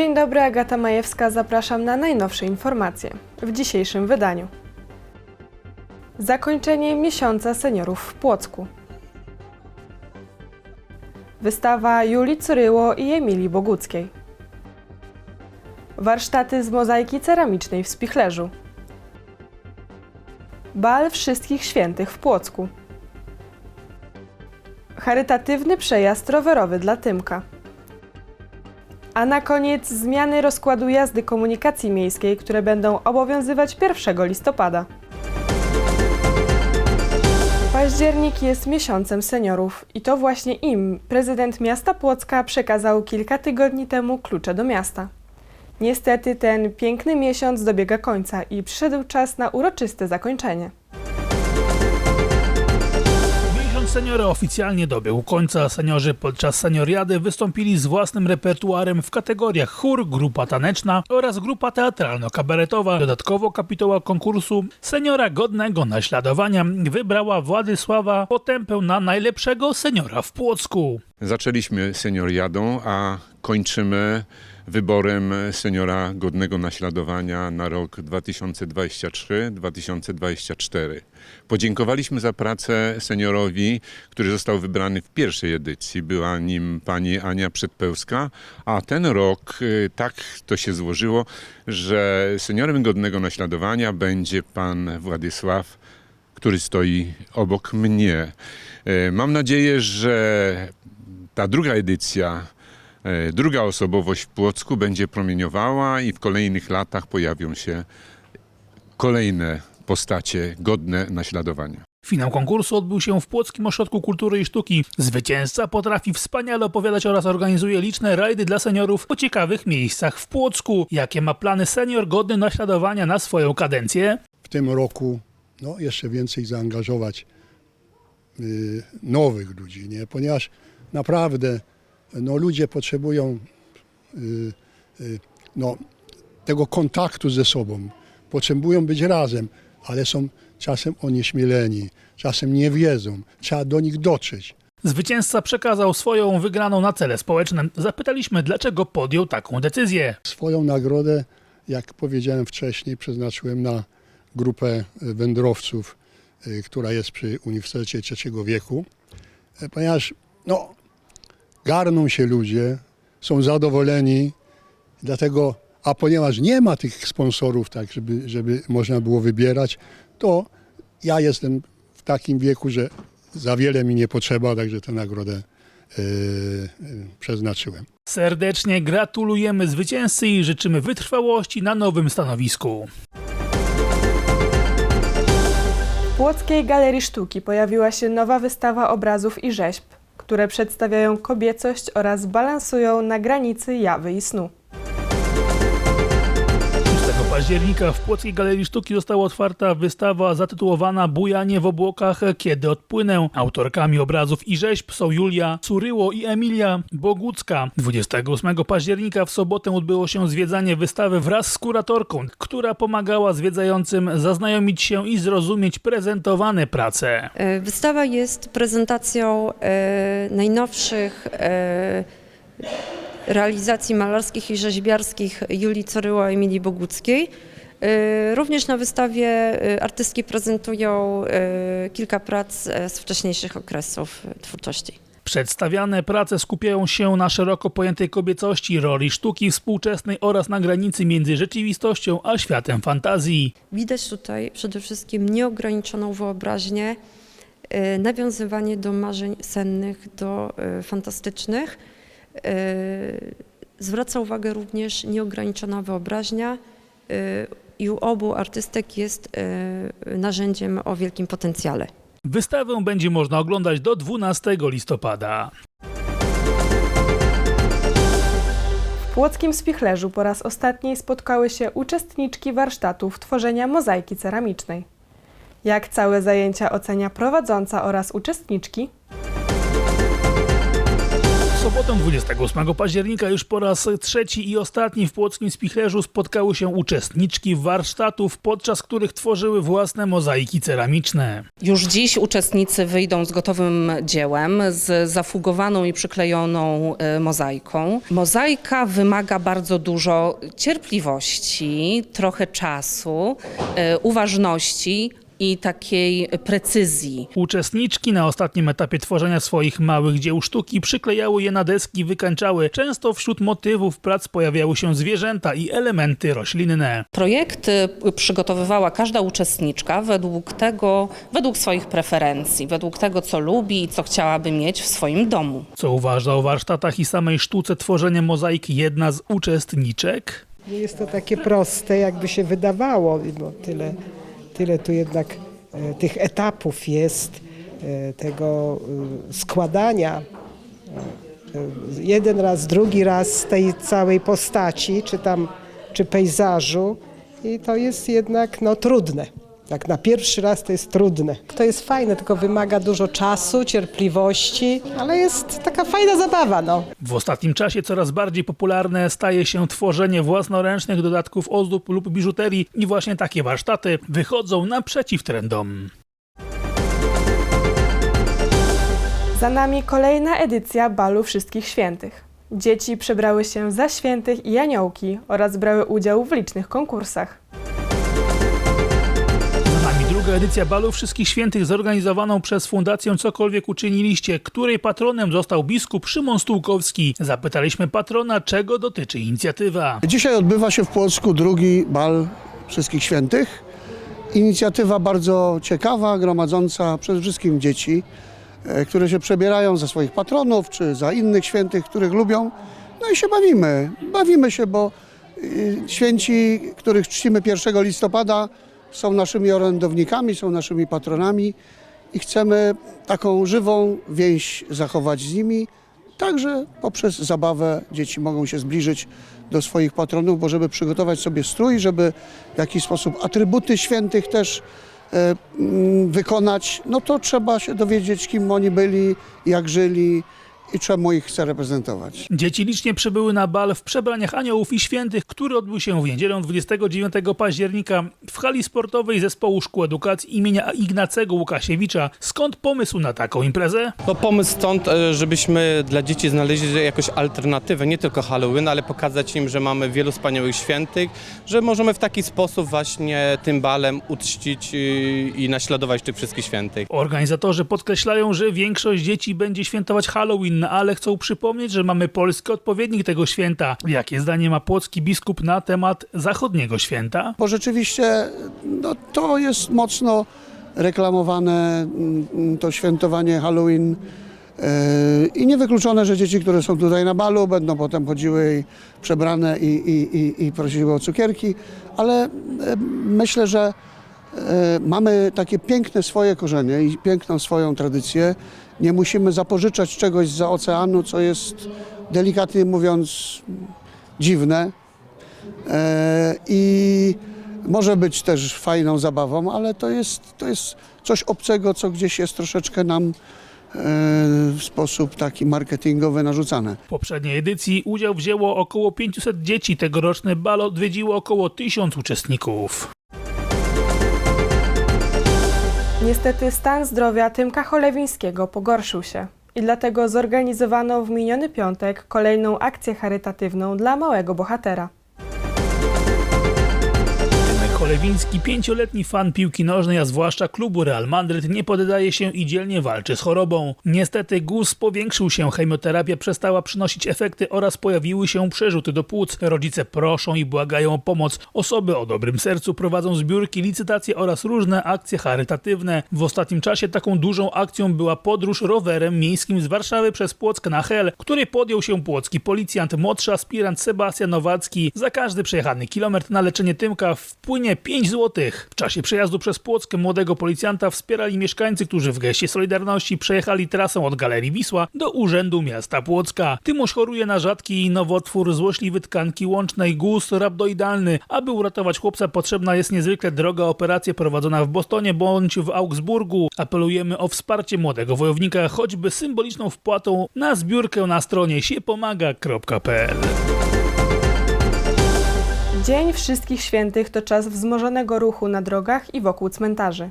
Dzień dobry, Agata Majewska, zapraszam na najnowsze informacje w dzisiejszym wydaniu. Zakończenie miesiąca seniorów w Płocku. Wystawa Julii Curyło i Emilii Boguckiej. Warsztaty z mozaiki ceramicznej w Spichlerzu. Bal Wszystkich Świętych w Płocku. Charytatywny przejazd rowerowy dla Tymka. A na koniec zmiany rozkładu jazdy komunikacji miejskiej, które będą obowiązywać 1 listopada. Październik jest miesiącem seniorów i to właśnie im prezydent miasta Płocka przekazał kilka tygodni temu klucze do miasta. Niestety ten piękny miesiąc dobiega końca i przyszedł czas na uroczyste zakończenie. Seniora oficjalnie dobiegł końca. Seniorzy podczas senioriady wystąpili z własnym repertuarem w kategoriach chór, grupa taneczna oraz grupa teatralno-kabaretowa. Dodatkowo kapituła konkursu Seniora Godnego Naśladowania wybrała Władysława Potępę na najlepszego seniora w Płocku. Zaczęliśmy senioriadą, a kończymy wyborem seniora godnego naśladowania na rok 2023-2024. Podziękowaliśmy za pracę seniorowi, który został wybrany w pierwszej edycji. Była nim pani Ania Przedpełska, a ten rok y, tak to się złożyło, że seniorem godnego naśladowania będzie pan Władysław który stoi obok mnie. E, Mam nadzieję, że ta druga edycja, druga osobowość w Płocku będzie promieniowała i w kolejnych latach pojawią się kolejne postacie godne naśladowania. Finał konkursu odbył się w Płockim Ośrodku Kultury i Sztuki. Zwycięzca potrafi wspaniale opowiadać oraz organizuje liczne rajdy dla seniorów po ciekawych miejscach w Płocku. Jakie ma plany senior godny naśladowania na swoją kadencję? w tym roku no, jeszcze więcej zaangażować y, nowych ludzi, nie? ponieważ naprawdę no, ludzie potrzebują y, y, no, tego kontaktu ze sobą, potrzebują być razem, ale są czasem onieśmieleni, czasem nie wiedzą, trzeba do nich dotrzeć. Zwycięzca przekazał swoją wygraną na cele społeczne. Zapytaliśmy, dlaczego podjął taką decyzję. Swoją nagrodę, jak powiedziałem wcześniej, przeznaczyłem na grupę y, wędrowców, która jest przy Uniwersytecie Trzeciego Wieku, y, ponieważ no, garną się ludzie, są zadowoleni, dlatego, a ponieważ nie ma tych sponsorów, tak, żeby, żeby można było wybierać, to ja jestem w takim wieku, że za wiele mi nie potrzeba, także tę nagrodę y, y, przeznaczyłem. Serdecznie gratulujemy zwycięzcy i życzymy wytrwałości na nowym stanowisku. W Płockiej Galerii Sztuki pojawiła się nowa wystawa obrazów i rzeźb, które przedstawiają kobiecość oraz balansują na granicy jawy i snu. 6 października w Płockiej Galerii Sztuki została otwarta wystawa zatytułowana Bujanie w obłokach, kiedy odpłynę. Autorkami obrazów i rzeźb są Julia Curyło i Emilia Bogucka. 28 października w sobotę odbyło się zwiedzanie wystawy wraz z kuratorką, która pomagała zwiedzającym zaznajomić się i zrozumieć prezentowane prace. E, Wystawa jest prezentacją e, najnowszych e, realizacji malarskich i rzeźbiarskich Julii Coryło i Emilii Boguckiej. E, Również na wystawie e, artystki prezentują e, kilka prac e, z wcześniejszych okresów twórczości. Przedstawiane prace skupiają się na szeroko pojętej kobiecości, roli sztuki współczesnej oraz na granicy między rzeczywistością a światem fantazji. Widać tutaj przede wszystkim nieograniczoną wyobraźnię, nawiązywanie do marzeń sennych, do fantastycznych. E, Zwraca uwagę również nieograniczona wyobraźnia e, i u obu artystek jest e, narzędziem o wielkim potencjale. Wystawę będzie można oglądać do 12 listopada. W Płockim Spichlerzu po raz ostatni spotkały się uczestniczki warsztatów tworzenia mozaiki ceramicznej. Jak całe zajęcia ocenia prowadząca oraz uczestniczki? W sobotę 28 października już po raz trzeci i ostatni w płockim spichlerzu spotkały się uczestniczki warsztatów, podczas których tworzyły własne mozaiki ceramiczne. Już dziś uczestnicy wyjdą z gotowym dziełem, z zafugowaną i przyklejoną e, mozaiką. Mozaika wymaga bardzo dużo cierpliwości, trochę czasu, e, uważności i takiej precyzji. Uczestniczki na ostatnim etapie tworzenia swoich małych dzieł sztuki przyklejały je na deski, wykańczały. Często wśród motywów prac pojawiały się zwierzęta i elementy roślinne. Projekty przygotowywała każda uczestniczka według tego, według swoich preferencji, według tego, co lubi i co chciałaby mieć w swoim domu. Co uważa o warsztatach i samej sztuce tworzenia mozaik jedna z uczestniczek? Nie jest to takie proste, jakby się wydawało, bo tyle, tyle tu jednak e, tych etapów jest, e, tego e, składania. Jeden raz, drugi raz tej całej postaci, czy tam, czy pejzażu i to jest jednak no, trudne. Tak na pierwszy raz to jest trudne. To jest fajne, tylko wymaga dużo czasu, cierpliwości, ale jest taka fajna zabawa, no. W ostatnim czasie coraz bardziej popularne staje się tworzenie własnoręcznych dodatków ozdób lub biżuterii i właśnie takie warsztaty wychodzą naprzeciw trendom. Za nami kolejna edycja Balu Wszystkich Świętych. Dzieci przebrały się za świętych i aniołki oraz brały udział w licznych konkursach. Druga edycja Balu Wszystkich Świętych zorganizowaną przez Fundację Cokolwiek Uczyniliście, której patronem został biskup Szymon Stułkowski. Zapytaliśmy patrona, czego dotyczy inicjatywa. Dzisiaj odbywa się w Płocku drugi bal Wszystkich Świętych. Inicjatywa bardzo ciekawa, gromadząca przede wszystkim dzieci, e, które się przebierają za swoich patronów czy za innych świętych, których lubią. No i się bawimy. Bawimy się, bo y, święci, których czcimy 1 listopada, są naszymi orędownikami, są naszymi patronami i chcemy taką żywą więź zachować z nimi. Także poprzez zabawę dzieci mogą się zbliżyć do swoich patronów, bo żeby przygotować sobie strój, żeby w jakiś sposób atrybuty świętych też e, mm, wykonać, no to trzeba się dowiedzieć, kim oni byli, jak żyli i czemu ich chce reprezentować. Dzieci licznie przybyły na bal w przebraniach aniołów i świętych, który odbył się w niedzielę 29 października w hali sportowej zespołu szkół edukacji imienia Ignacego Łukasiewicza. Skąd pomysł na taką imprezę? No pomysł stąd, e, żebyśmy dla dzieci znaleźli jakąś alternatywę, nie tylko Halloween, ale pokazać im, że mamy wielu wspaniałych świętych, że możemy w taki sposób właśnie tym balem uczcić i, i naśladować tych wszystkich świętych. Organizatorzy podkreślają, że większość dzieci będzie świętować Halloween, ale chcą przypomnieć, że mamy polski odpowiednik tego święta. Jakie zdanie ma płocki biskup na temat zachodniego święta? Bo rzeczywiście no, to jest mocno reklamowane, mm, to świętowanie Halloween. Yy, I niewykluczone, że dzieci, które są tutaj na balu, będą potem chodziły przebrane i, i, i, i prosiły o cukierki, ale e, myślę, że e, mamy takie piękne swoje korzenie i piękną swoją tradycję. Nie musimy zapożyczać czegoś za oceanu, co jest delikatnie mówiąc dziwne. E, I może być też fajną zabawą, ale to jest, to jest coś obcego, co gdzieś jest troszeczkę nam e, w sposób taki marketingowy narzucane. W poprzedniej edycji udział wzięło około 500 dzieci. Tegoroczny bal odwiedziło około 1000 uczestników. Niestety stan zdrowia Tymka Cholewińskiego pogorszył się i dlatego zorganizowano w miniony piątek kolejną akcję charytatywną dla małego bohatera. Cholewiński, pięcioletni fan piłki nożnej, a zwłaszcza klubu Real Madryt, nie poddaje się i dzielnie walczy z chorobą. Niestety guz powiększył się, chemioterapia przestała przynosić efekty oraz pojawiły się przerzuty do płuc. Rodzice proszą i błagają o pomoc. Osoby o dobrym sercu prowadzą zbiórki, licytacje oraz różne akcje charytatywne. W ostatnim czasie taką dużą akcją była podróż rowerem miejskim z Warszawy przez Płock na Hel, której podjął się płocki policjant, młodszy aspirant Sebastian Nowacki. Za każdy przejechany kilometr na leczenie Tymka wpłynie 5 zł. W czasie przejazdu przez Płock młodego policjanta wspierali mieszkańcy, którzy w geście Solidarności przejechali trasą od Galerii Wisła do Urzędu Miasta Płocka. Tymuś choruje na rzadki nowotwór złośliwy tkanki łącznej guz rhabdoidalny. Aby uratować chłopca potrzebna jest niezwykle droga operacja prowadzona w Bostonie bądź w Augsburgu. Apelujemy o wsparcie młodego wojownika, choćby symboliczną wpłatą na zbiórkę na stronie siepomaga.pl. Dzień Wszystkich Świętych to czas wzmożonego ruchu na drogach i wokół cmentarzy.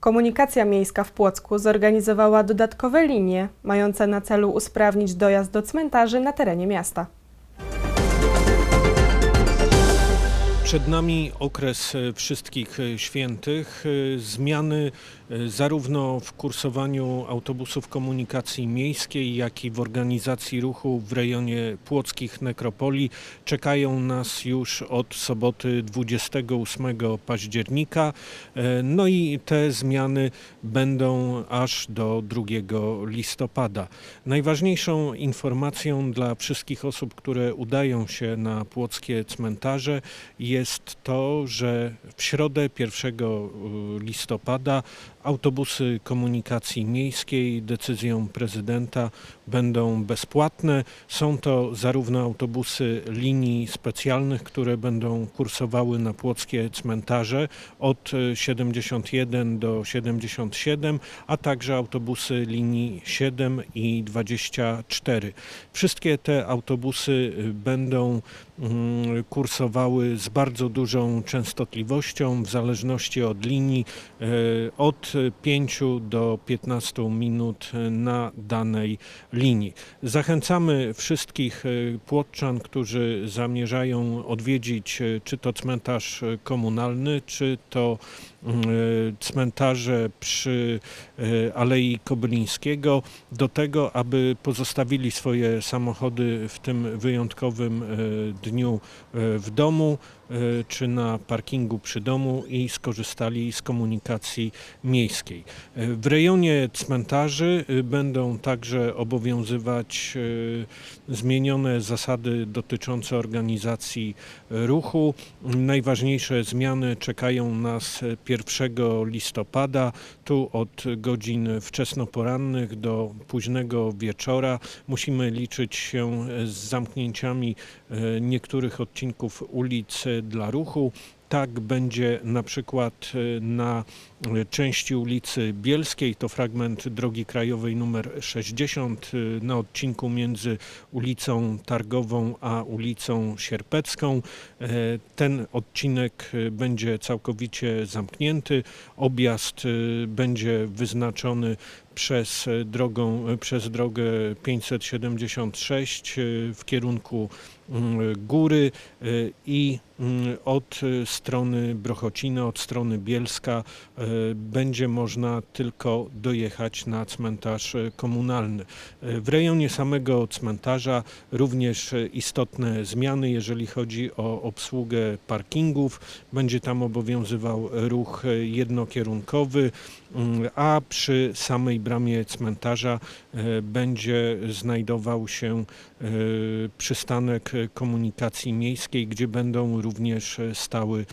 Komunikacja miejska w Płocku zorganizowała dodatkowe linie mające na celu usprawnić dojazd do cmentarzy na terenie miasta. Przed nami okres wszystkich świętych, e, zmiany zarówno w kursowaniu autobusów komunikacji miejskiej, jak i w organizacji ruchu w rejonie płockich nekropolii czekają nas już od soboty 28 października. E, No i te zmiany będą aż do 2 listopada. Najważniejszą informacją dla wszystkich osób, które udają się na płockie cmentarze jest to, że w środę 1 listopada autobusy komunikacji miejskiej decyzją prezydenta będą bezpłatne. Są to zarówno autobusy linii specjalnych, które będą kursowały na płockie cmentarze od e, 71 do 77, a także autobusy linii 7 i 24. Wszystkie te autobusy będą kursowały z bardzo dużą częstotliwością w zależności od linii e, od 5 do 15 minut na danej linii. Zachęcamy wszystkich e, płotczan, którzy zamierzają odwiedzić e, czy to cmentarz komunalny, czy to mm, cmentarze przy e, Alei Kobylińskiego do tego, aby pozostawili swoje samochody w tym wyjątkowym e, dniu w domu e, czy na parkingu przy domu i skorzystali z komunikacji miejskiej. E, W rejonie cmentarzy e, będą także obowiązywać e, zmienione zasady dotyczące organizacji e, ruchu. Najważniejsze zmiany czekają nas e, 1 listopada, tu od godzin wczesnoporannych do późnego wieczora. Musimy liczyć się z zamknięciami e, niektórych odcinków ulic e, dla ruchu. Tak będzie na przykład e, na e, części ulicy Bielskiej, to fragment drogi krajowej numer 60 e, na odcinku między ulicą Targową a ulicą Sierpecką. E, Ten odcinek e, będzie całkowicie zamknięty. Objazd e, będzie wyznaczony przez e, drogą, e, przez drogę 576 e, w kierunku mm, góry i mm, od strony Brochociny, od strony Bielska będzie można tylko dojechać na cmentarz komunalny. W rejonie samego cmentarza również istotne zmiany, jeżeli chodzi o obsługę parkingów. Będzie tam obowiązywał ruch jednokierunkowy, mm, a przy samej bramie cmentarza e, będzie znajdował się e, przystanek komunikacji miejskiej, gdzie będą również stały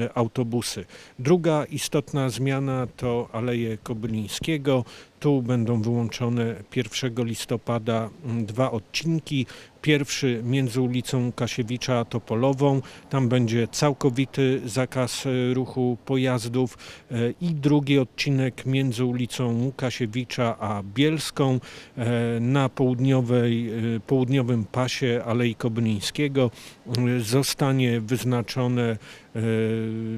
e, autobusy. Druga istotna zmiana to Aleje Kobylińskiego. Tu będą wyłączone 1 listopada dwa odcinki. Pierwszy między ulicą Łukasiewicza a Topolową. Tam będzie całkowity zakaz e, ruchu pojazdów. E, I drugi odcinek między ulicą Łukasiewicza a Bielską e, na południowej, południowym pasie Alei Kobylińskiego zostanie wyznaczone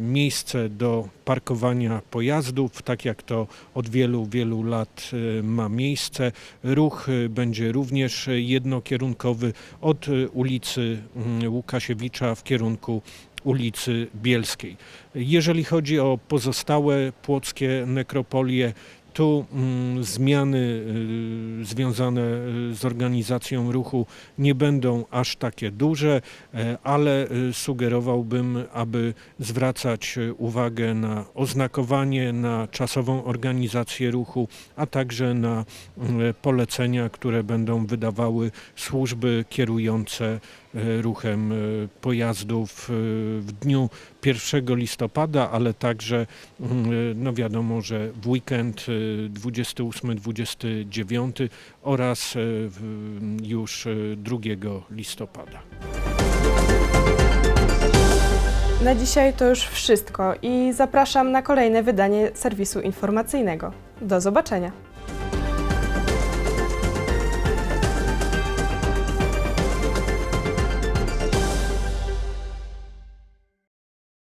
miejsce do parkowania pojazdów, tak jak to od wielu, wielu lat ma miejsce. Ruch będzie również jednokierunkowy od e, ulicy mm, Łukasiewicza w kierunku ulicy Bielskiej. Jeżeli chodzi o pozostałe płockie nekropolie, tu mm, zmiany y, związane y, z organizacją ruchu nie będą aż takie duże, e, ale y, sugerowałbym, aby zwracać uwagę na oznakowanie, na czasową organizację ruchu, a także na polecenia, które będą wydawały służby kierujące ruchem e, pojazdów e, w dniu 1 listopada, ale także mm, e, no wiadomo, że w weekend e, 28-29 oraz e, już e, 2 listopada. Na dzisiaj to już wszystko i zapraszam na kolejne wydanie serwisu informacyjnego. Do zobaczenia.